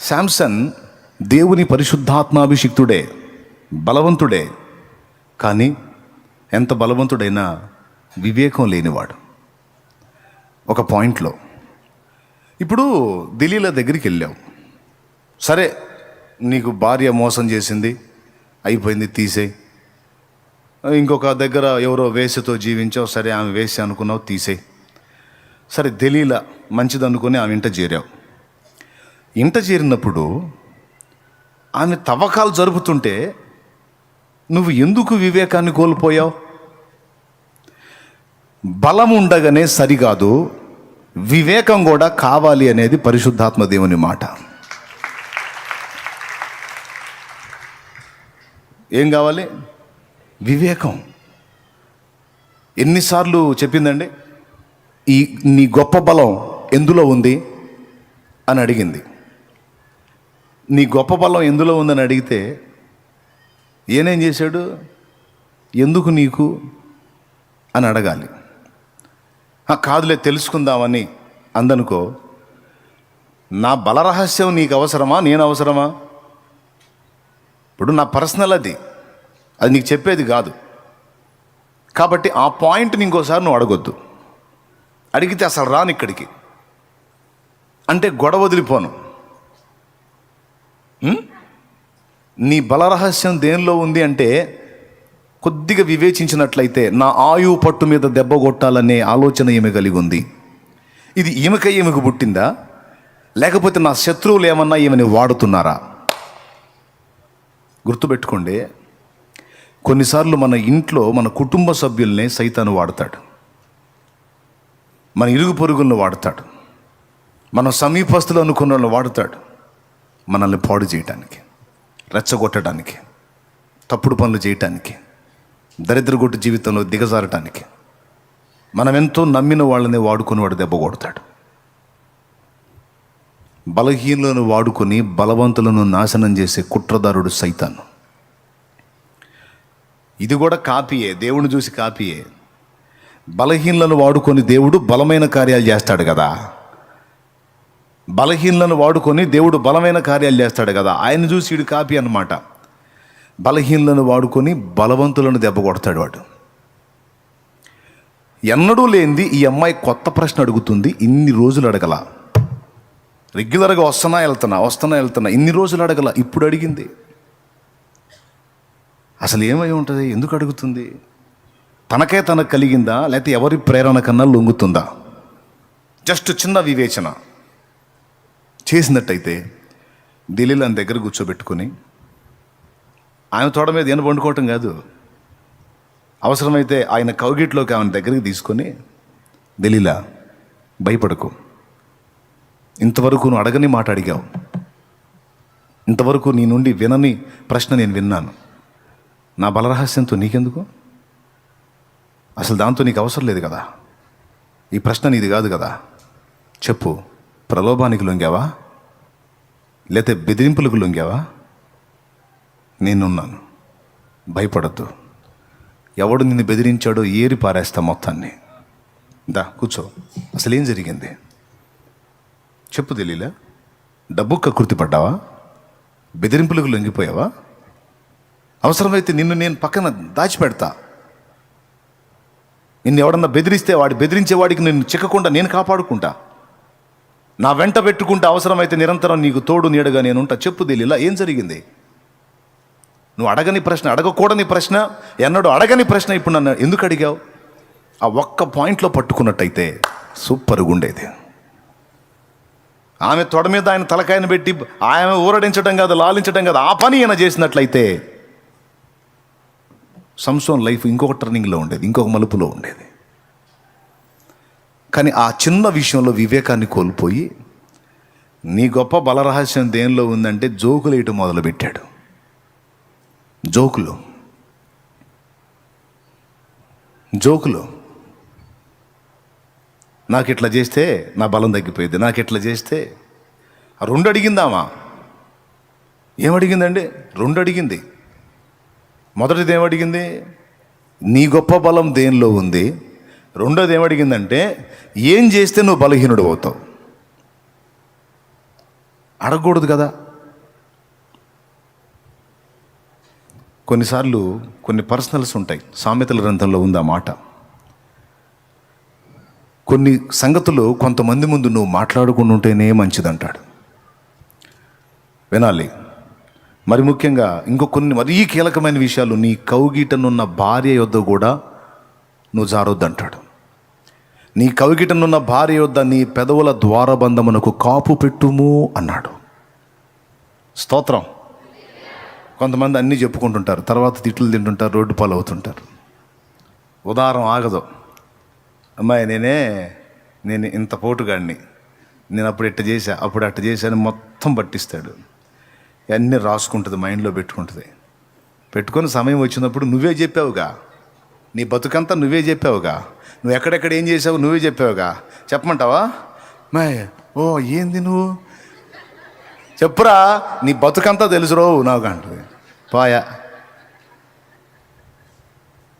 శాంసన్ దేవుని పరిశుద్ధాత్మాభిషిక్తుడే బలవంతుడే. కానీ ఎంత బలవంతుడైనా వివేకం లేనివాడు. ఒక పాయింట్లో ఇప్పుడు దిలీల దగ్గరికి వెళ్ళావు. సరే నీకు భార్య మోసం చేసింది అయిపోయింది తీసేయి ఇంకొక దగ్గర ఎవరో వేసతో జీవించావు సరే ఆమె వేసి అనుకున్నావు తీసేయి సరే ఢిల్లీల మంచిది అనుకుని ఆమె ఇంట చేరావు. ఇంట చేరినప్పుడు ఆమె తవ్వకాలు జరుపుతుంటే నువ్వు ఎందుకు వివేకాన్ని కోల్పోయావు? బలం ఉండగానే సరికాదు వివేకం కూడా కావాలి అనేది పరిశుద్ధాత్మ దేవుని మాట. ఏం కావాలి? వివేకం. ఎన్నిసార్లు చెప్పిందండి? ఈ నీ గొప్ప బలం ఎందులో ఉంది? అని అడిగింది. నీ గొప్ప బలం ఎందులో ఉందని అడిగితే ఏనేం చేశాడు? ఎందుకు నీకు? అని అడగాలి. "ఆ, కాదులే తెలుసుకుందామని అందనుకో నా బలరహస్యం నీకు అవసరమా? నేను అవసరమా? ఇప్పుడు నా పర్సనల్ అది. అది నీకు చెప్పేది కాదు. కాబట్టి ఆ పాయింట్ని ఇంకోసారి నువ్వు అడగొద్దు. అడిగితే అసలు రాను ఇక్కడికి అంటే గొడవ వదిలిపోను. నీ బలరహస్యం దేనిలో ఉంది అంటే కొద్దిగా వివేచించినట్లయితే నా ఆయువు పట్టు మీద దెబ్బ కొట్టాలనే ఆలోచన ఈమె కలిగి ఉంది. ఇది ఈమెకై ఈమెకు పుట్టిందా? లేకపోతే నా శత్రువులు ఏమన్నా ఈమెని వాడుతున్నారా? గుర్తుపెట్టుకోండి కొన్నిసార్లు మన ఇంట్లో మన కుటుంబ సభ్యుల్ని సైతాను వాడతాడు. మన ఇరుగు పొరుగులను వాడతాడు. మన సమీపస్తులు అనుకున్న వాళ్ళని వాడతాడు. మనల్ని పాడు చేయటానికి రెచ్చగొట్టడానికి తప్పుడు పనులు చేయటానికి దరిద్రగొట్టు జీవితంలో దిగజారటానికి మనం ఎంతో నమ్మిన వాళ్ళని వాడుకొని వాడు దెబ్బ కొడతాడు. బలహీనులను వాడుకొని బలవంతులను నాశనం చేసే కుట్రదారుడు సైతాను. ఇది కూడా కాపీయే దేవుని చూసి కాపీయే. బలహీనులను వాడుకొని దేవుడు బలమైన కార్యాలు చేస్తాడు కదా. బలహీనులను వాడుకొని దేవుడు బలమైన కార్యాలు చేస్తాడు కదా. ఆయన చూసి ఇడు కాపీ అన్నమాట. బలహీనులను వాడుకొని బలవంతులను దెబ్బ కొడతాడు వాడు. ఎన్నడూ లేనిది ఈ అమ్మాయి కొత్త ప్రశ్న అడుగుతుంది ఇన్ని రోజులు అడగల. రెగ్యులర్గా వస్తున్నా వెళ్తున్నా వస్తున్నా వెళ్తున్నా ఇన్ని రోజులు అడగల ఇప్పుడు అడిగింది. అసలు ఏమై ఉంటుంది? ఎందుకు అడుగుతుంది? తనకే తనకు కలిగిందా? లేకపోతే ఎవరి ప్రేరణ కన్నా లొంగుతుందా? జస్ట్ చిన్న వివేచన. చేసినట్టయితే ఢిల్లీలో దగ్గర కూర్చోబెట్టుకొని ఆయన తోడ మీద ఏం వండుకోవటం కాదు. అవసరమైతే ఆయన కౌగిట్లోకి ఆమెను దగ్గరికి తీసుకొని ఢిల్లీలా భయపడకు. ఇంతవరకు నువ్వు అడగని మాట అడిగావు. ఇంతవరకు నీ నుండి వినని ప్రశ్న నేను విన్నాను. నా బలరహస్యంతో నీకెందుకు? అసలు దాంతో నీకు అవసరం లేదు కదా. ఈ ప్రశ్న నీది కాదు కదా. చెప్పు. ప్రలోభానికి లొంగావా? లేతే బెదిరింపులకు లొంగావా? నేనున్నాను. భయపడద్దు. ఎవడు నిన్ను బెదిరించాడో ఏరి పారేస్తా మొత్తాన్ని. దా కూర్చో. అసలు ఏం జరిగింది? చెప్పు తెలియలే డబ్బు కకృతి పడ్డావా బెదిరింపులకు లొంగిపోయావా? అవసరమైతే నిన్ను నేను పక్కన దాచిపెడతా. నిన్ను ఎవడన్నా బెదిరిస్తే వాడి బెదిరించే వాడికి నిన్ను చిక్కకుండా నేను కాపాడుకుంటా. నా వెంట పెట్టుకుంటే అవసరమైతే నిరంతరం నీకు తోడు నీడగా నేనుంటా చెప్పు తెలియలా ఏం జరిగింది? నువ్వు అడగని ప్రశ్న అడగకూడని ప్రశ్న ఎన్నడూ అడగని ప్రశ్న ఇప్పుడు నన్ను ఎందుకు అడిగావు? ఆ ఒక్క పాయింట్లో పట్టుకున్నట్టయితే సూపర్గా ఉండేది ఆమె తొడ మీద ఆయన తలకాయను పెట్టి ఆమె ఊరడించడం కాదు లాలించడం కాదు ఆ పని ఈయన చేసినట్లయితే సంసోన్ లైఫ్ ఇంకొక టర్నింగ్లో ఉండేది ఇంకొక మలుపులో ఉండేది. కానీ ఆ చిన్న విషయంలో వివేకాన్ని కోల్పోయి నీ గొప్ప బలరహస్యం దేనిలో ఉందంటే జోకులు వేయటం మొదలుపెట్టాడు. జోకులు. జోకులు. నాకు ఇట్లా చేస్తే నా బలం తగ్గిపోయింది నాకు ఇట్లా చేస్తే రెండు అడిగిందామా ఏమడిగిందండి? రెండు అడిగింది మొదటిది ఏమడిగింది? నీ గొప్ప బలం దేనిలో ఉంది? రెండోది ఏమడిగిందంటే ఏం చేస్తే నువ్వు బలహీనుడు అవుతావు? అడగకూడదు కదా. కొన్నిసార్లు కొన్ని పర్సనల్స్ ఉంటాయి. సామెతల గ్రంథంలో ఉంది ఆ మాట. కొన్ని సంగతులు కొంతమంది ముందు నువ్వు మాట్లాడుకుని ఉంటేనే మంచిదంటాడు. వినాలి. మరి ముఖ్యంగా ఇంకో కొన్ని మరీ కీలకమైన విషయాలు నీ కౌగీటనున్న భార్య యొద్ద కూడా నువ్వు జారొద్దంటాడు. నీ కవికిటనున్న భార్య యొద్ద నీ పెదవుల ద్వారబంధమునకు కాపు పెట్టుము అన్నాడు. స్తోత్రం. కొంతమంది అన్నీ చెప్పుకుంటుంటారు తర్వాత తిట్లు తింటుంటారు రోడ్డు పాలు అవుతుంటారు ఉదారం ఆగదు. అమ్మాయి నేనే నేను ఇంత పోటుగాడిని. నేను అప్పుడు ఇట్ట చేశా అప్పుడు అట్ట చేశాను మొత్తం పట్టిస్తాడు. అన్నీ రాసుకుంటుంది మైండ్లో పెట్టుకుంటుంది. పెట్టుకొని సమయం వచ్చినప్పుడు నువ్వే చెప్పావుగా. నీ బతుకంతా నువ్వే చెప్పావుగా. నువ్వు ఎక్కడెక్కడ ఏం చేసావు నువ్వే చెప్పావుగా. చెప్పమంటావా? మే ఓ ఏంది నువ్వు? చెప్పురా నీ బతుకంతా తెలుసురో నాకు అంటుంది. పాయా.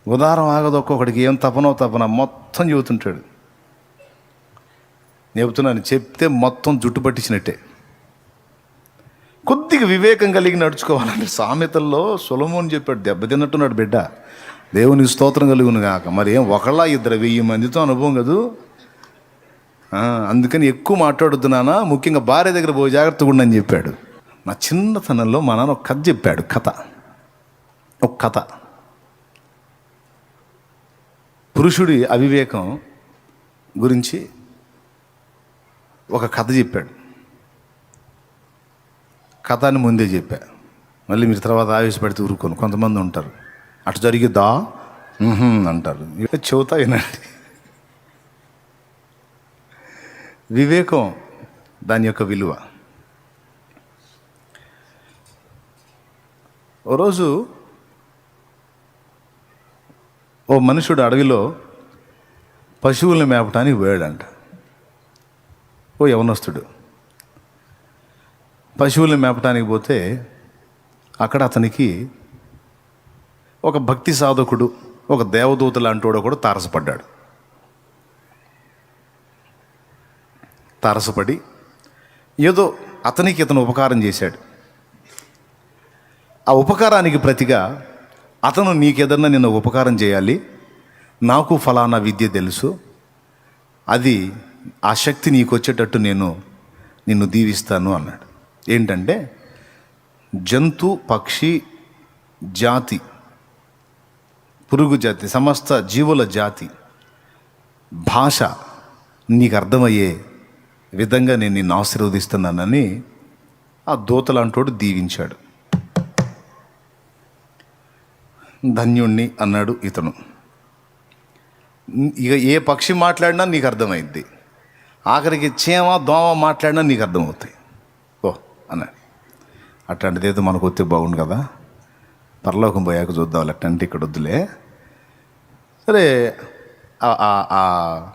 ఉదాహరణ ఆగదు ఒక్కొక్కడికి ఏం తపనో తపన మొత్తం చెబుతుంటాడు. చెబుతున్నాను చెప్తే మొత్తం జుట్టు పట్టించినట్టే. కొద్దిగా వివేకం కలిగి నడుచుకోవాలంటే సామెతల్లో సులభం చెప్పాడు దెబ్బతిన్నట్టున్నాడు బిడ్డ. దేవుని స్తోత్రం కలుగును కాక మరి ఏం ఒకళ్ళ ఇద్దరు వెయ్యి మందితో అనుభవం కదూ? అందుకని ఎక్కువ మాట్లాడుతున్నానా? ముఖ్యంగా భార్య దగ్గర పోయి జాగ్రత్తగా ఉండని చెప్పాడు. నా చిన్నతనంలో మా నాన్న ఒక కథ చెప్పాడు కథ. ఒక కథ. పురుషుడి అవివేకం గురించి ఒక కథ చెప్పాడు. కథ అని ముందే చెప్పా. మళ్ళీ మీరు తర్వాత ఆవేశపడితే ఊరుకోను కొంతమంది ఉంటారు. అటు జరిగిద్దా? అంటారు. ఇక చెబుతా వినండి. వివేకం దాని యొక్క విలువ. ఓ రోజు ఓ మనుషుడు అడవిలో పశువుల్ని మేపటానికి పోయాడంట. ఓ యవనస్తుడు. పశువుల్ని మేపటానికి పోతే అక్కడ అతనికి ఒక భక్తి సాధకుడు ఒక దేవదూత లాంటివాడు కూడా తారసపడ్డాడు. తారసపడి ఏదో అతనికి ఇతను ఉపకారం చేశాడు. ఆ ఉపకారానికి ప్రతిగా అతను నీకేదన్నా నిన్ను ఉపకారం చేయాలి? నాకు ఫలానా విద్య తెలుసు. అది ఆ శక్తి నీకు వచ్చేటట్టు నేను నిన్ను దీవిస్తాను అన్నాడు. ఏంటంటే జంతు పక్షి జాతి పురుగు జాతి సమస్త జీవుల జాతి భాష నీకు అర్థమయ్యే విధంగా నేను నిన్ను ఆశీర్వదిస్తున్నానని ఆ దూతలాంటోడు దీవించాడు. ధన్యుణ్ణి అన్నాడు ఇతను. ఇక ఏ పక్షి మాట్లాడినా నీకు అర్థమైద్ది. ఆఖరికి చీమ దోమ మాట్లాడినా నీకు అర్థమవుతాయి. ఓ అన్నాడు. అట్లాంటిది అయితే మనకు వస్తే బాగుండు కదా. పరలోకం పోయాక చూద్దాం అట్టంటే ఇక్కడ వద్దులే. సరే ఆ- ఆ- ఆ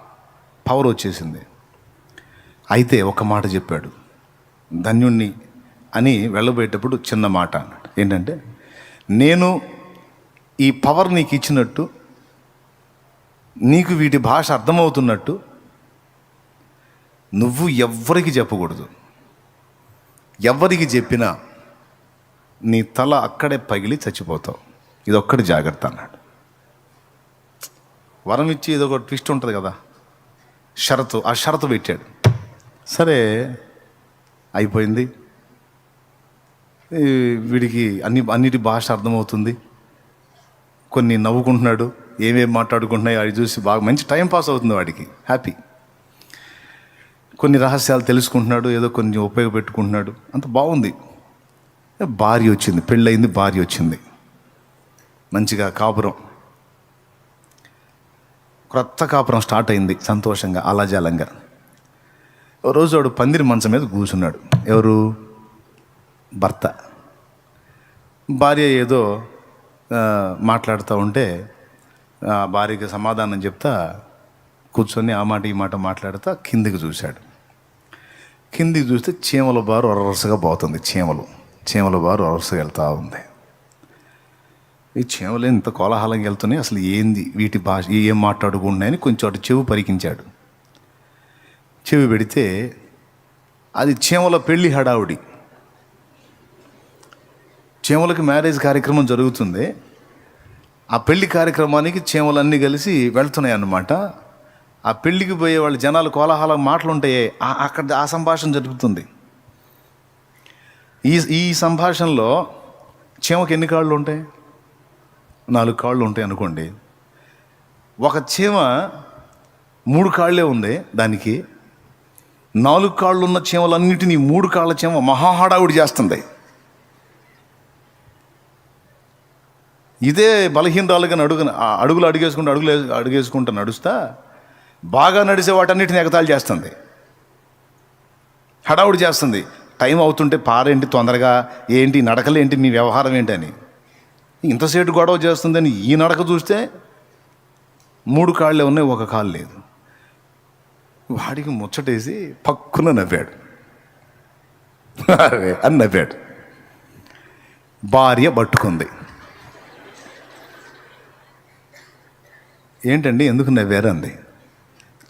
పవర్ వచ్చేసింది. అయితే ఒక మాట చెప్పాడు. ధన్యుణ్ణి అని వెళ్ళబోయేటప్పుడు చిన్న మాట అన్నాడు. ఏంటంటే నేను ఈ పవర్ నీకు ఇచ్చినట్టు నీకు వీటి భాష అర్థమవుతున్నట్టు నువ్వు ఎవ్వరికి చెప్పకూడదు. ఎవరికి చెప్పినా నీ తల అక్కడే పగిలి చచ్చిపోతావు. ఇది ఒక్కటి జాగ్రత్త అన్నాడు. వరం ఇచ్చి ఇదొక ఒక ట్విస్ట్ ఉంటుంది కదా. షరతు ఆ షరతు పెట్టాడు. సరే అయిపోయింది. వీడికి అన్ని అన్నిటి భాష అర్థమవుతుంది. కొన్ని నవ్వుకుంటున్నాడు ఏమేమి మాట్లాడుకుంటున్నాయో అది చూసి బాగా మంచి టైం పాస్ అవుతుంది వాడికి. హ్యాపీ. కొన్ని రహస్యాలు తెలుసుకుంటున్నాడు ఏదో కొన్ని ఉపయోగపెట్టుకుంటున్నాడు. అంత బాగుంది. భార్య వచ్చింది పెళ్ళయింది భార్య వచ్చింది. మంచిగా కాపురం. క్రొత్త కాపురం స్టార్ట్ అయింది సంతోషంగా అలాజాలంగా. ఓ రోజు వాడు పందిరి మంచం మీద కూర్చున్నాడు. ఎవరు? భర్త. భార్య ఏదో మాట్లాడుతూ ఉంటే ఆ భార్యకి సమాధానం చెప్తా కూర్చొని ఆ మాట ఈ మాట మాట్లాడుతా కిందికి చూశాడు. కిందికి చూస్తే చీమల బారు వరసగా పోతుంది చీమలు. చీమల బారు వరసగా వెళ్తూ ఉంది. ఈ చీమలు ఇంత కోలాహలంగా వెళ్తున్నాయి అసలు ఏంది వీటి భాష ఏం మాట్లాడుకుంటున్నాయని కొంచెం అటు చెవి పరికించాడు. చెవి పెడితే అది చీమల పెళ్ళి హడావుడి. చీమలకి మ్యారేజ్ కార్యక్రమం జరుగుతుంది. ఆ పెళ్ళి కార్యక్రమానికి చీమలన్నీ కలిసి వెళ్తున్నాయి అన్నమాట ఆ పెళ్ళికి పోయే వాళ్ళ జనాలు కోలాహలం మాటలుంటాయే అక్కడ ఆ సంభాషణ జరుగుతుంది. ఈ ఈ సంభాషణలో చీమకి ఎన్ని కాళ్ళు ఉంటాయి? నాలుగు కాళ్ళు ఉంటాయి అనుకోండి. ఒక చీమ మూడు కాళ్ళే ఉంది దానికి. నాలుగు కాళ్ళు ఉన్న చీమలన్నిటినీ మూడు కాళ్ళ చీమ మహాహడావుడి చేస్తుంది. ఇదే బలహీనరాలుగా అడుగు అడుగులు అడుగేసుకుంటూ అడుగులు అడుగేసుకుంటూ నడుస్తా బాగా నడిచే వాటన్నిటిని ఎగతాళి చేస్తుంది. హడావుడి చేస్తుంది. టైం అవుతుంటే పారేంటి తొందరగా? ఏంటి? నడకలేంటి? మీ వ్యవహారం ఏంటని. ఇంతసేటు గొడవ చేస్తుందని ఈ నడక చూస్తే మూడు కాళ్ళే ఉన్నాయి ఒక కాళ్ళు లేదు. వాడికి ముచ్చటేసి పక్కున నవ్వాడు. అరే అని నవ్వాడు. భార్య పట్టుకుంది. ఏంటండి ఎందుకు నవ్వారు అంది.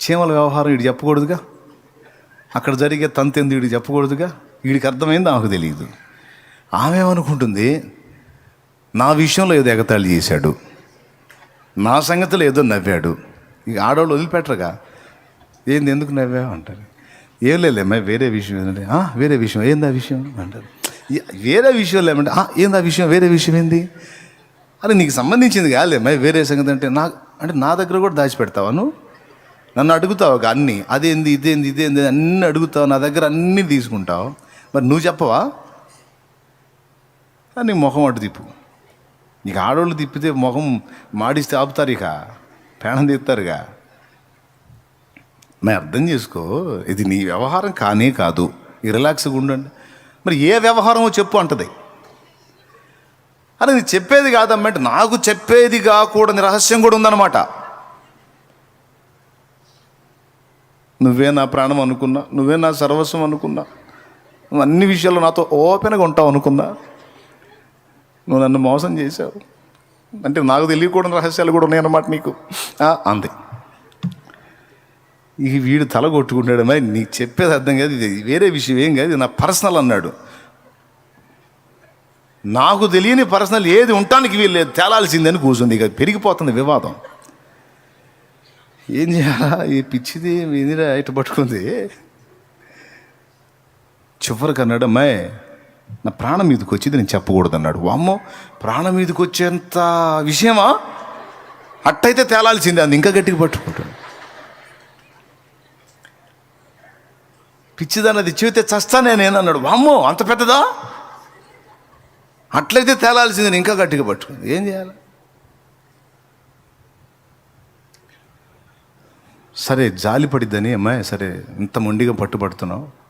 చీమల వ్యవహారం ఇటు చెప్పకూడదుగా? అక్కడ జరిగే తంతెందు ఇటు చెప్పకూడదుగా? వీడికి అర్థమైంది ఆమెకు తెలియదు ఆమె ఏమనుకుంటుంది? నా విషయంలో ఏదో ఎగతాళి చేశాడు. నా సంగతిలో ఏదో నవ్వాడు. ఇక ఆడవాళ్ళు వదిలిపెట్టరుగా. ఏంది ఎందుకు నవ్వావు అంటారు. ఏం లేదమ్మా వేరే విషయం ఏంటంటే వేరే విషయం ఏంది ఆ విషయం? అంటారు. వేరే విషయం లేమంటే ఏందా ఏంది ఆ విషయం వేరే విషయం ఏంది? అరే నీకు సంబంధించింది కాలేమ్మా వేరే సంగతి అంటే నా అంటే నా దగ్గర కూడా దాచిపెడతావా నువ్వు? నన్ను అడుగుతావు ఒక అన్నీ? అదేంది ఇదేంది ఇదేంది అన్నీ అడుగుతావు? నా దగ్గర అన్నీ తీసుకుంటావు? మరి నువ్వు చెప్పవా? నీ ముఖం అటు తిప్పు. నీకు ఆడవాళ్ళు తిప్పితే ముఖం మాడిస్తే ఆపుతారు ఇక. ప్రాణం తీస్తారుగా. మరి అర్థం చేసుకో ఇది నీ వ్యవహారం కానే కాదు. ఈ రిలాక్స్గా ఉండండి. మరి ఏ వ్యవహారమో చెప్పు అంటది. అని నీ చెప్పేది కాదమ్మంటే నాకు చెప్పేది కాకూడని రహస్యం కూడా ఉందన్నమాట. నువ్వే నా ప్రాణం అనుకున్నా నువ్వే నా సర్వస్వం అనుకున్నా అన్ని విషయాల్లో నాతో ఓపెన్గా ఉంటావు అనుకున్నా నువ్వు నన్ను మోసం చేశావు. అంటే నాకు తెలియకూడని రహస్యాలు కూడా ఉన్నాయన్నమాట నీకు. ఆ, అంది ఇక వీడు తల కొట్టుకుంటాడు మరి నీకు చెప్పేది అర్థం కాదు ఇది వేరే విషయం ఏం కాదు నా పర్సనల్ అన్నాడు. నాకు తెలియని పర్సనల్ ఏది ఉండటానికి వీళ్ళు తేలాల్సిందని కూర్చుంది. ఇక పెరిగిపోతుంది వివాదం. ఏం చేయాలా? ఈ పిచ్చిది మీదిరా ఇటు పట్టుకుంది? చివరికి అన్నాడు అమ్మాయి నా ప్రాణం మీదకి వచ్చింది నేను చెప్పకూడదు అన్నాడు వామ్మో ప్రాణం మీదకి వచ్చేంత విషయమా? అట్టయితే తేలాల్సిందే అది. ఇంకా గట్టిగా పట్టుకుంటాడు. పిచ్చిదన్నది చెబితే చస్తానే నేను అన్నాడు వామ్మో అంత పెద్దదా? అట్లయితే తేలాల్సింది నేను ఇంకా గట్టిగా పట్టుకుంది. ఏం చేయాలి? సరే జాలి పడిద్దని అమ్మాయి సరే ఇంత మొండిగా పట్టుబడుతున్నావు.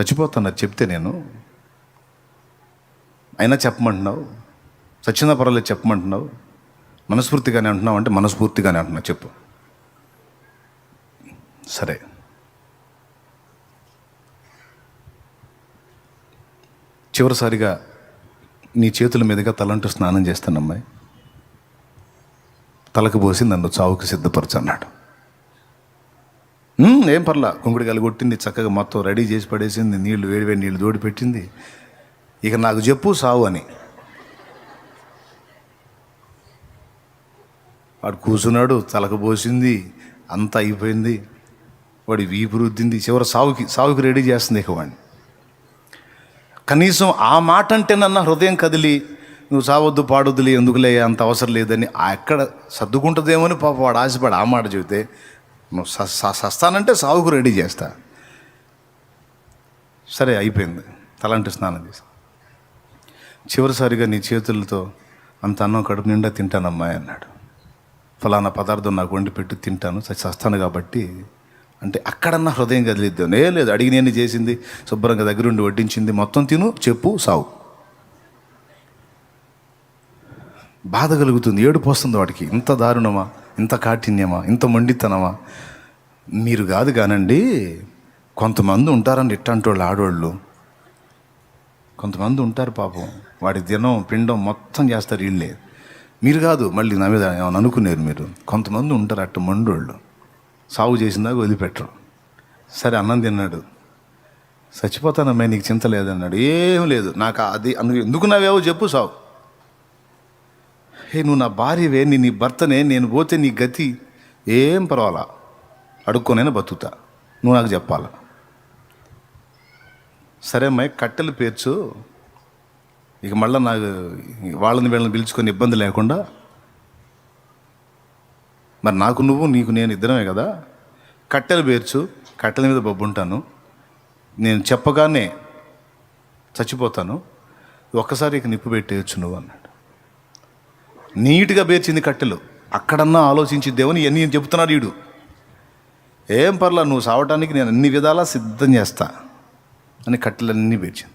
చచ్చిపోతున్నా చెప్తే నేను. అయినా చెప్పమంటున్నావు? చచ్చిన పర్వాలేదు చెప్పమంటున్నావు? మనస్ఫూర్తిగానే అంటున్నావు అంటే మనస్ఫూర్తిగానే అంటున్నావు చెప్పు. సరే. చివరిసారిగా నీ చేతుల మీదుగా తలంటూ స్నానం చేస్తానమ్మాయి. తలకు పోసి నన్ను చావుకు సిద్ధపరచన్నాడు ఏం పర్లా. కుంకుడికాయలు కొట్టింది చక్కగా మొత్తం రెడీ చేసి పడేసింది నీళ్ళు వేడి వేడి నీళ్ళు తోడి పెట్టింది. ఇక నాకు చెప్పు సావు అని. వాడు కూర్చున్నాడు తలకు పోసింది అంతా అయిపోయింది. వాడి వీపు రుద్దింది చివరి సావుకి సావుకి రెడీ చేస్తుంది ఇక వాడిని. కనీసం ఆ మాట అంటే నన్న హృదయం కదిలి నువ్వు సావద్దు పాడొద్దులే ఎందుకులే అంత అవసరం లేదని ఎక్కడ సర్దుకుంటుందేమో అని పాప వాడు ఆశపడి ఆ మాట చెబితే నువ్వు స- సస్తానంటే సావుకు రెడీ చేస్తా. సరే అయిపోయింది. తలంటి స్నానం చేసి చివరిసారిగా నీ చేతులతో అంత అన్నం కడుపు నిండా తింటానమ్మా అన్నాడు. ఫలానా పదార్థం నాకు వండి పెట్టి తింటాను. సస్తాను చస్తాను కాబట్టి అంటే అక్కడన్నా హృదయం కదిలిద్దాం. ఏ లేదు అడిగి నేను చేసింది. శుభ్రంగా దగ్గరుండి వడ్డించింది. మొత్తం తిను చెప్పు సావు. బాధ కలుగుతుంది. ఏడుపు వస్తుంది వాడికి ఇంత దారుణమా? ఇంత కాఠిన్యమా? ఇంత మొండితనమా? మీరు కాదు కానండి కొంతమంది ఉంటారండి ఇట్టంటి వాళ్ళు ఆడవాళ్ళు కొంతమంది ఉంటారు పాపం. వాడి దినం పిండం మొత్తం చేస్తారు వీళ్ళే. మీరు కాదు మళ్ళీ నా మీద ఏమైనా అనుకునేరు మీరు? కొంతమంది ఉంటారు అట్ట మండోళ్ళు. సాగు చేసిందాక వదిలిపెట్టరు. సరే అన్నం తిన్నాడు. చచ్చిపోతానమ్మా నీకు చింత లేదన్నాడు. ఏం లేదు. నాకు అది అందుకు ఎందుకు నావేవో చెప్పు సావు. హే నువ్వు నా భార్యవే నీ నీ భర్తనే నేను పోతే నీ గతి ఏం పర్వాలా? అడుక్కోనైనా బతుకుతా. నువ్వు నాకు చెప్పాలా? సరే అమ్మాయి కట్టెలు పేర్చు. ఇక మళ్ళీ నాకు వాళ్ళని వీళ్ళని పిలుచుకొని ఇబ్బంది లేకుండా. మరి నాకు నువ్వు నీకు నేను ఇద్దరమే కదా? కట్టెలు పేర్చు. కట్టెల మీద బొబ్బుంటాను. నేను చెప్పగానే చచ్చిపోతాను. ఒక్కసారి ఇక నిప్పు పెట్టేయచ్చు నువ్వు అన్నాడు. నీట్గా పేర్చింది కట్టెలు. అక్కడన్నా ఆలోచించి దేవుని ఎన్ని చెబుతున్నాడు వీడు ఏం పర్లా నువ్వు సావటానికి నేను అన్ని విధాలా సిద్ధం చేస్తా అని కట్టెలన్నీ పేర్చింది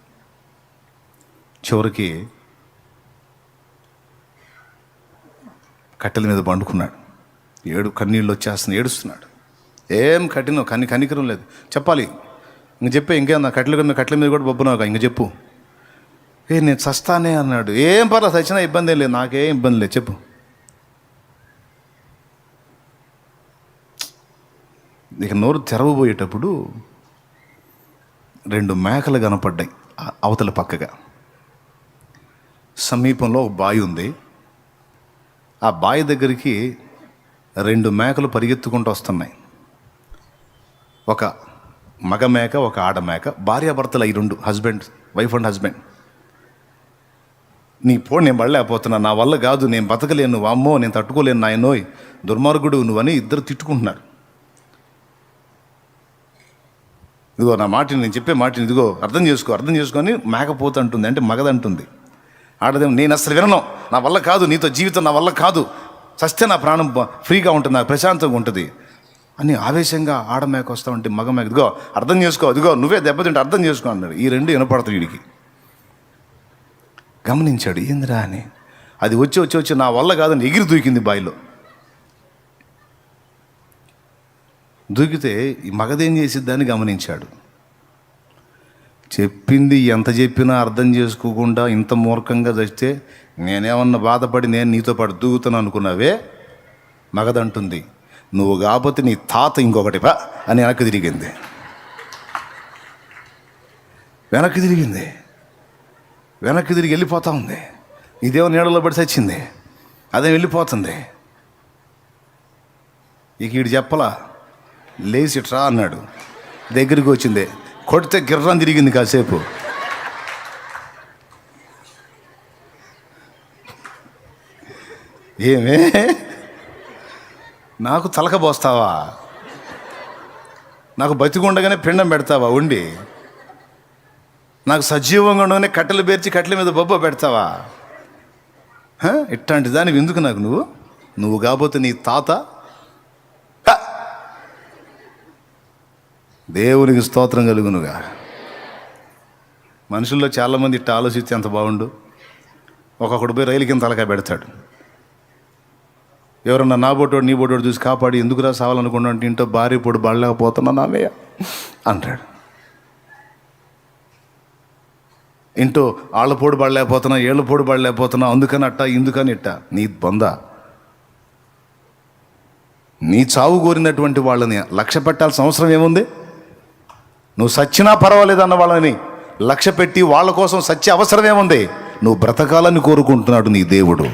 చివరికి కట్టెల మీద పండుకున్నాడు. ఏడు కన్నీళ్ళు వచ్చేస్తున్నాయి ఏడుస్తున్నాడు. ఏం కఠినం కని కనికరం లేదు. చెప్పాలి. ఇంక చెప్పే ఇంకేం కట్టెల మీద కట్టెల మీద కూడా బొబ్బునావు ఇంక చెప్పు. ఏ నేను చస్తానే అన్నాడు. ఏం పర్లేదు చచ్చినా ఇబ్బంది లేదు. నాకేం ఇబ్బంది లేదు చెప్పు. ఇక నోరు తెరవబోయేటప్పుడు రెండు మేకలు కనపడ్డాయి అవతల పక్కగా. సమీపంలో ఒక బావి ఉంది. ఆ బావి దగ్గరికి రెండు మేకలు పరిగెత్తుకుంటూ వస్తున్నాయి. ఒక మగ మేక ఒక ఆడ మేక భార్యాభర్తలు అయి రెండు హస్బెండ్ వైఫ్ అండ్ హస్బెండ్. నీ పో నేను పడలేకపోతున్నా నా వల్ల కాదు నేను బతకలేను. అమ్మో నేను తట్టుకోలేను నాయనోయ్. దుర్మార్గుడు నువ్వని ఇద్దరు తిట్టుకుంటున్నారు. ఇదిగో నా మాటని నేను చెప్పే మాటని ఇదిగో అర్థం చేసుకో అర్థం చేసుకొని మేకపోత అంటుంది అంటే మగదంటుంది. ఆడదేమో నేను అసలు వినను. నా వల్ల కాదు నీతో జీవితం నా వల్ల కాదు. సస్తే నా ప్రాణం ఫ్రీగా ఉంటుంది నాకు ప్రశాంతంగా ఉంటుంది. అని ఆవేశంగా ఆడ మేక వస్తా ఉంటే మగ మేక ఇదిగో అర్థం చేసుకో ఇదిగో నువ్వే దెబ్బతింటే అర్థం చేసుకో అన్నాడు. ఈ రెండు వినపడతాయి వీడికి గమనించాడు ఏందిరా అని. అది వచ్చి వచ్చి వచ్చి నా వల్ల కాదని ఎగిరి దూకింది బాయిలో. దూకితే ఈ మగదేం చేసిద్దని గమనించాడు. చెప్పింది ఎంత చెప్పినా అర్థం చేసుకోకుండా ఇంత మూర్ఖంగా చస్తే నేనేమన్నా బాధపడి నేను నీతో పాటు దూకుతాను అనుకున్నావే? మగదంటుంది నువ్వు కాకపోతే నీ తాత ఇంకొకటి పా అని వెనక్కి తిరిగింది. వెనక్కి తిరిగింది. వెనక్కి తిరిగి వెళ్ళిపోతా ఉంది. ఇదేమో నీడలో పడి చచ్చింది. అదే వెళ్ళిపోతుంది. ఇక వీడు చెప్పలా లేచి ట్రా అన్నాడు. దగ్గరికి వచ్చింది. కొడితే గిర్రం తిరిగింది కాసేపు. ఏమే? నాకు తలక పోస్తావా? నాకు బతికుండగానే పిండం పెడతావా? ఉండి. నాకు సజీవంగా ఉండగానే కట్టెలు పేర్చి కట్టెల మీద బొబ్బ పెడతావా? ఇట్లాంటి దానికి ఎందుకు నాకు నువ్వు? నువ్వు కాకపోతే నీ తాత? దేవునికి స్తోత్రం కలుగునుగా. మనుషుల్లో చాలామంది ఇట్ట ఆలోచిస్తే ఎంత బాగుండు. ఒక్కొక్కడు పోయి రైలు కింద తలకాయ పెడతాడు. ఎవరన్నా నా బొట్టోడు నీ బోటోడు చూసి కాపాడి ఎందుకురా సావాలనుకున్నా అంటే ఇంటో భార్య పొడి పడలేకపోతున్నా నాన్నయ్య అంటాడు. ఇంటో ఆళ్ళ పొడి పడలేకపోతున్నా ఏళ్ళ పొడి పడలేకపోతున్నా అందుకని అట్ట ఇందుకని ఇట్ట. నీ బొంద. నీ చావు కోరినటువంటి వాళ్ళని లక్ష్య పెట్టాల్సిన అవసరం ఏముంది? నువ్వు సచ్చినా పర్వాలేదు అన్న వాళ్ళని లక్ష్య పెట్టి వాళ్ళ కోసం సత్య అవసరం ఏముంది? నువ్వు బ్రతకాలని కోరుకుంటున్నాడు నీ దేవుడు.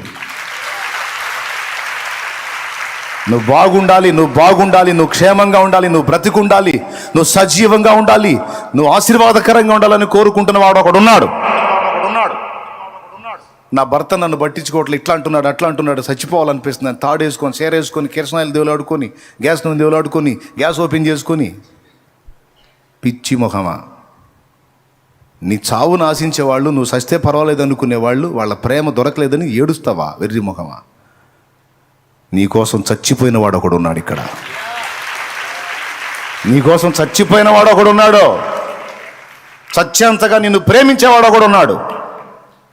నువ్వు బాగుండాలి నువ్వు బాగుండాలి నువ్వు క్షేమంగా ఉండాలి నువ్వు బ్రతికుండాలి నువ్వు సజీవంగా ఉండాలి నువ్వు ఆశీర్వాదకరంగా ఉండాలని కోరుకుంటున్న వాడు ఒకడు ఉన్నాడు. నా భర్త నన్ను పట్టించుకోవట్లేదు ఇట్లా అంటున్నాడు అట్లా అంటున్నాడు చచ్చిపోవాలనిపిస్తుంది. అని తాడు వేసుకొని చీర వేసుకొని కిరసనాయిలు దేవులాడుకొని గ్యాస్ నూనె దేవులాడుకొని గ్యాస్ ఓపెన్ చేసుకొని పిచ్చి మొహమా. నీ చావును ఆశించే వాళ్ళు నువ్వు సస్తే పర్వాలేదు అనుకునే వాళ్ళు వాళ్ళ ప్రేమ దొరకలేదని ఏడుస్తావా వెర్రి ముఖమా నీకోసం చచ్చిపోయిన వాడు ఒకడు ఉన్నాడు ఇక్కడ. నీకోసం చచ్చిపోయిన వాడు ఒకడు ఉన్నాడు. చచ్చేంతగా నిన్ను ప్రేమించేవాడు ఒకడు ఉన్నాడు.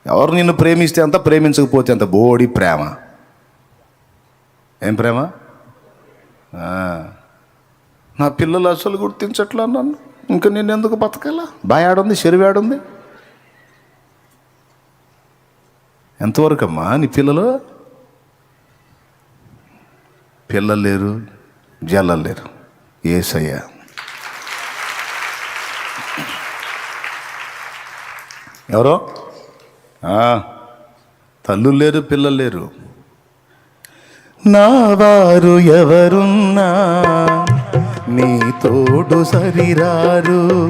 ఎవరు నిన్ను ప్రేమిస్తే అంత ప్రేమించకపోతే అంత బోడి ప్రేమ. ఏం ప్రేమ? నా పిల్లలు అసలు గుర్తించట్లా నన్ను? ఇంకా నేను ఎందుకు బతకాలా? బాయాడుంది చెరువాడుంది ఎంతవరకమ్మా నీ పిల్లలు? పిల్లలు లేరు జల్లలు లేరు. ఏసయ్య. ఎవరో? తల్లు లేరు పిల్లలు లేరు. నా వారు ఎవరున్నా నీ తోడు సరిరారు.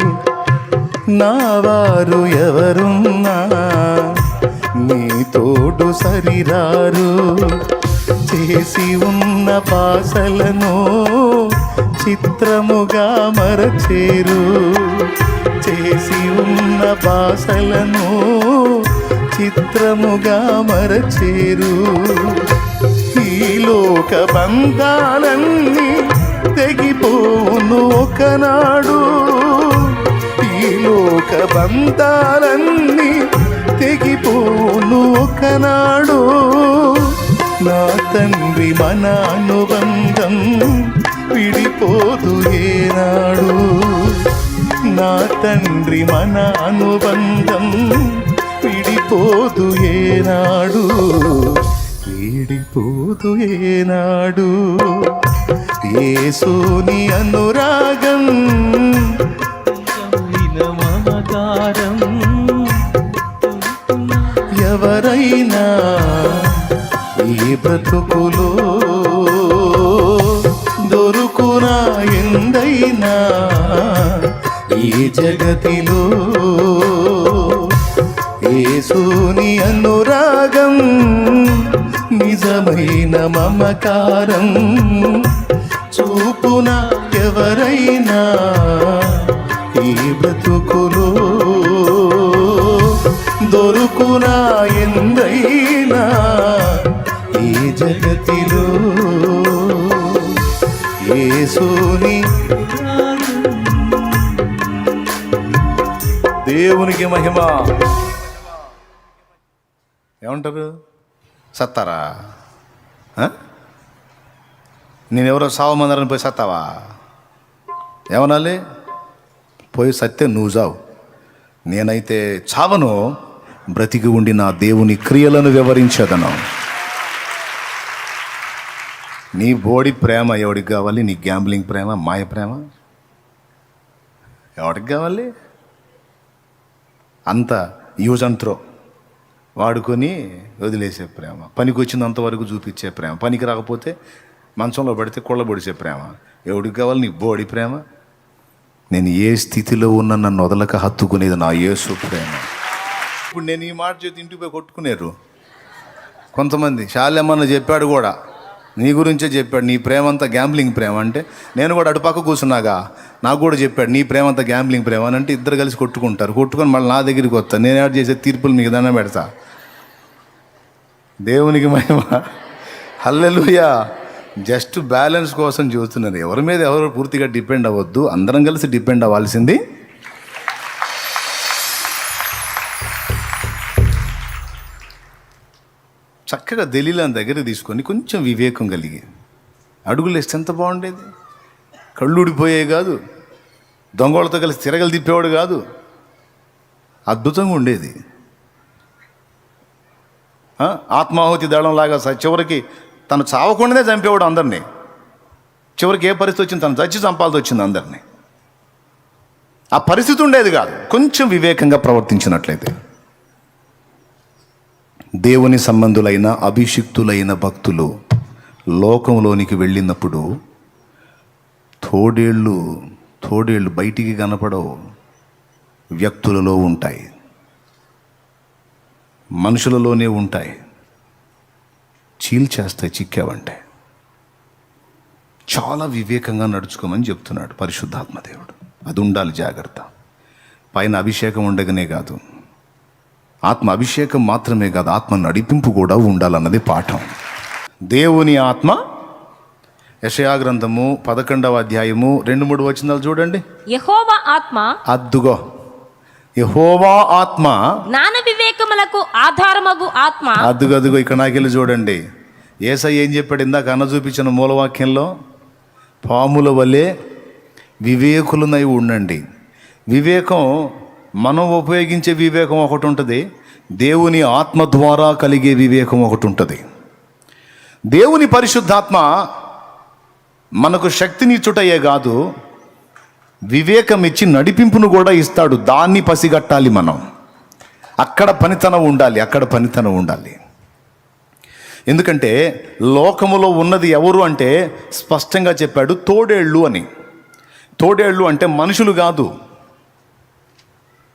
నా వారు ఎవరున్నా నీ తోడు సరిరారు. చేసి ఉన్న పాసలను చిత్రముగా మరచేరు. చేసి ఉన్న పాసలను చిత్రముగా మరచేరు. ఈ లోక బంధాలన్నీ తెగిపోను ఒకనాడు. ఈ లోక బంధాలన్నీ తెగిపోను ఒకనాడు. నా తండ్రి మన అనుబంధం విడిపోదు ఏనాడు. నా తండ్రి మన అనుబంధం విడిపోదు ఏనాడు. విడిపోదు ఏనాడు. యేసుని అనురాగం జగతిలో ఏసుని అనురాగం నిజమైన మమకారం చూపున ఎవరైనా ఈ బ్రతుకులో దొరుకునా ఎందైనా ఈ జగతిలో? ఏసుని దేవునికి మహిమ. ఏమంటారు? సత్తారా? నేనెవరో సావమందరని పోయి సత్తావా? ఏమనాలి? పోయి సత్తే నువ్వు చావు నేనైతే చావను బ్రతికి ఉండి నా దేవుని క్రియలను వివరించదను. నీ బోడి ప్రేమ ఎవడికి కావాలి? నీ గ్యాంబ్లింగ్ ప్రేమ మాయ ప్రేమ? ఎవడికి కావాలి? అంత యూజ్ అండ్ త్రో వాడుకొని వదిలేసే ప్రేమ. పనికి వచ్చినంత వరకు చూపించే ప్రేమ. పనికి రాకపోతే మంచంలో పడితే కొళ్ళబొడిచే ప్రేమ. ఎవడికి కావాలి నీ బోడి ప్రేమ? నేను ఏ స్థితిలో ఉన్న నన్ను వదలక హత్తుకునేది నా యేసు ప్రేమ. ఇప్పుడు నేను ఈ మాట చేతి ఇంటికి పోయి కొట్టుకునేరు కొంతమంది శాలెమ్మన్న చెప్పాడు కూడా. నీ గురించే చెప్పాడు నీ ప్రేమంతా గ్యాంబ్లింగ్ ప్రేమ అంటే నేను కూడా అటుపక్క కూర్చున్నాగా నాకు కూడా చెప్పాడు నీ ప్రేమంతా గ్యాంబ్లింగ్ ప్రేమ అని అంటే ఇద్దరు కలిసి కొట్టుకుంటారు. కొట్టుకొని మళ్ళీ నా దగ్గరికి వస్తా నేను యాడ్ చేసే తీర్పులు మీకు దండం పెడతా. దేవునికి మహిమ. హల్లెలుయా. జస్ట్ బ్యాలెన్స్ కోసం చూస్తున్నారు. ఎవరి మీద ఎవరు పూర్తిగా డిపెండ్ అవ్వద్దు అందరం కలిసి డిపెండ్ అవ్వాల్సింది చక్కగా దలీలాన్ దగ్గర తీసుకొని కొంచెం వివేకం కలిగి అడుగులు వేస్తే ఎంత బాగుండేది? కళ్ళు ఊడిపోయేవి కాదు దొంగలతో కలిసి తిరగలు తిప్పేవాడు కాదు అద్భుతంగా ఉండేది. ఆత్మాహుతి దళంలాగా స- చివరికి తను చావకుండానే చంపేవాడు అందరినీ. చివరికి ఏ పరిస్థితి వచ్చింది? తను చచ్చి చంపాల్సి వచ్చింది అందరినీ. ఆ పరిస్థితి ఉండేది కాదు కొంచెం వివేకంగా ప్రవర్తించినట్లయితే. దేవుని సంబంధులైన అభిషిక్తులైన భక్తులు లోకంలోనికి వెళ్ళినప్పుడు తోడేళ్ళు తోడేళ్ళు బయటికి కనపడవు వ్యక్తులలో ఉంటాయి మనుషులలోనే ఉంటాయి చీల్చేస్తాయి చిక్కావంటే చాలా వివేకంగా నడుచుకోమని చెప్తున్నాడు పరిశుద్ధాత్మ దేవుడు. అది ఉండాలి జాగ్రత్త. పైన అభిషేకం ఉండగానే కాదు. ఆత్మ అభిషేకం మాత్రమే కాదు ఆత్మ నడిపింపు కూడా ఉండాలన్నది పాఠం. దేవుని ఆత్మ యషయా గ్రంథము పదకొండవ అధ్యాయము రెండు మూడు వచనాలు చూడండి. యహోవా ఆత్మ అద్దుగో. యహోవా ఆత్మ జ్ఞాన వివేకములకు ఆధారమగు ఆత్మ. అద్దుగదుగో ఇక్కడ నాకెళ్ళి చూడండి. ఏసై ఏం చెప్పాడు? ఇందాక అన్న చూపించిన మూలవాక్యంలో పాముల వలె వివేకులనై ఉండండి. వివేకం మనం ఉపయోగించే వివేకం ఒకటి ఉంటుంది. దేవుని ఆత్మ ద్వారా కలిగే వివేకం ఒకటి ఉంటుంది. దేవుని పరిశుద్ధాత్మ మనకు శక్తినిచ్చుటయే కాదు వివేకం ఇచ్చి నడిపింపును కూడా ఇస్తాడు. దాన్ని పసిగట్టాలి మనం. అక్కడ పనితనం ఉండాలి అక్కడ పనితనం ఉండాలి. ఎందుకంటే లోకములో ఉన్నది ఎవరు అంటే స్పష్టంగా చెప్పాడు తోడేళ్ళు అని. తోడేళ్ళు అంటే మనుషులు కాదు.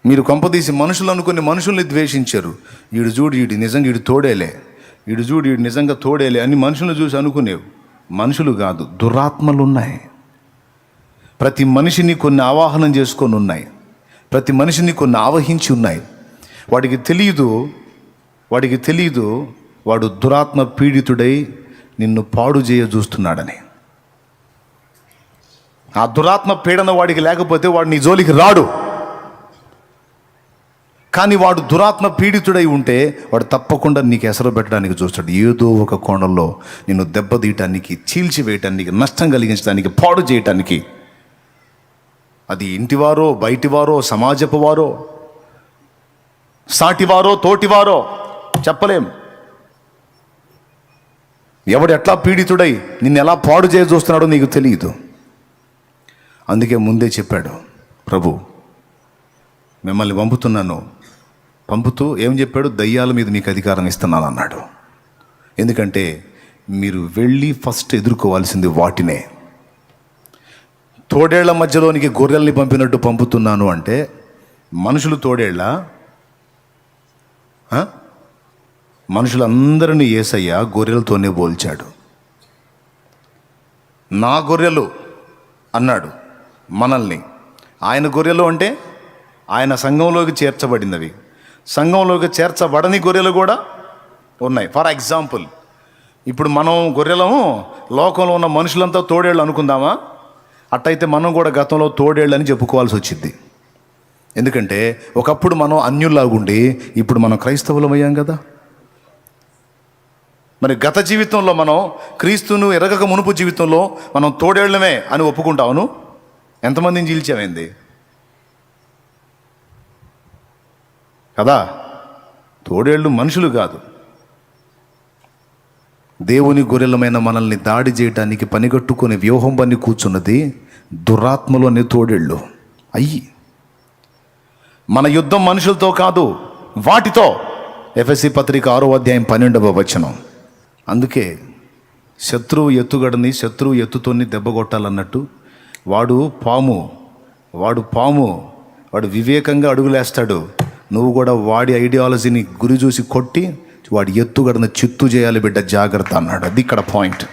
మీరు కొంపదీసి మనుషులు అనుకుని మనుషుల్ని ద్వేషించారు. ఈడు చూడు ఈడు నిజంగా ఈడు తోడేలే. ఈడు చూడు ఈడు నిజంగా తోడేలే అని మనుషులను చూసి అనుకునేవు. మనుషులు కాదు దురాత్మలు ఉన్నాయి ప్రతి మనిషిని కొన్ని ఆవాహనం చేసుకొని ఉన్నాయి ప్రతి మనిషిని కొన్ని ఆవహించి ఉన్నాయి. వాడికి తెలియదు వాడికి తెలియదు వాడు దురాత్మ పీడితుడై నిన్ను పాడు చేయ చూస్తున్నాడని. ఆ దురాత్మ పీడన వాడికి లేకపోతే వాడు నీ జోలికి రాడు. కానీ వాడు దురాత్మ పీడితుడై ఉంటే వాడు తప్పకుండా నీకు ఎసరు పెట్టడానికి చూస్తాడు. ఏదో ఒక కోణంలో నిన్ను దెబ్బతీయటానికి చీల్చివేయటానికి నష్టం కలిగించడానికి పాడు చేయటానికి. అది ఇంటివారో బయటివారో సమాజపు వారో సాటివారో తోటివారో చెప్పలేం. ఎవడు ఎట్లా పీడితుడై నిన్ను ఎలా పాడు చేయ చూస్తున్నాడో నీకు తెలియదు. అందుకే ముందే చెప్పాడు ప్రభు మిమ్మల్ని పంపుతున్నాను. పంపుతూ ఏం చెప్పాడు? దయ్యాల మీద మీకు అధికారం ఇస్తున్నాను అన్నాడు. ఎందుకంటే మీరు వెళ్ళి ఫస్ట్ ఎదుర్కోవాల్సింది వాటినే. తోడేళ్ళ మధ్యలోనికి గొర్రెల్ని పంపినట్టు పంపుతున్నాను అంటే మనుషులు తోడేళ్ళ? మనుషులందరినీ ఏసయ్య గొర్రెలతోనే పోల్చాడు నా గొర్రెలు అన్నాడు మనల్ని. ఆయన గొర్రెలు అంటే ఆయన సంఘంలోకి చేర్చబడినవి. సంఘంలోకి చేర్చబడని గొర్రెలు కూడా ఉన్నాయి. ఫర్ ఎగ్జాంపుల్ ఇప్పుడు మనం గొర్రెలము లోకంలో ఉన్న మనుషులంతా తోడేళ్ళు అనుకుందామా? అట్టయితే మనం కూడా గతంలో తోడేళ్ళు అని చెప్పుకోవాల్సి వచ్చింది. ఎందుకంటే ఒకప్పుడు మనం అన్యుల్లాగుండి ఇప్పుడు మనం క్రైస్తవులం అయ్యాం కదా. మరి గత జీవితంలో మనం క్రీస్తును ఎరగక మునుపు జీవితంలో మనం తోడేళ్ళమే అని ఒప్పుకుంటావును? ఎంతమందిని జీల్చామైంది కదా? తోడేళ్ళు మనుషులు కాదు. దేవుని గొర్రెలమైన మనల్ని దాడి చేయడానికి పనిగట్టుకుని వ్యూహం పని కూర్చున్నది దురాత్మలోని తోడేళ్ళు. అయ్యి. మన యుద్ధం మనుషులతో కాదు వాటితో. ఎఫ్ఎస్సి పత్రిక ఆరో అధ్యాయం పన్నెండవ వచనం. అందుకే శత్రువు ఎత్తుగడని శత్రువు ఎత్తుతోని దెబ్బ కొట్టాలన్నట్టు వాడు పాము వాడు పాము వాడు వివేకంగా అడుగులేస్తాడు. నువ్వు కూడా వాడి ఐడియాలజీని గురి చూసి కొట్టి వాడి ఎత్తుగడని చిత్తు చేయాలి బిడ్డ జాగ్రత్త అన్నాడు. అది ఇక్కడ పాయింట్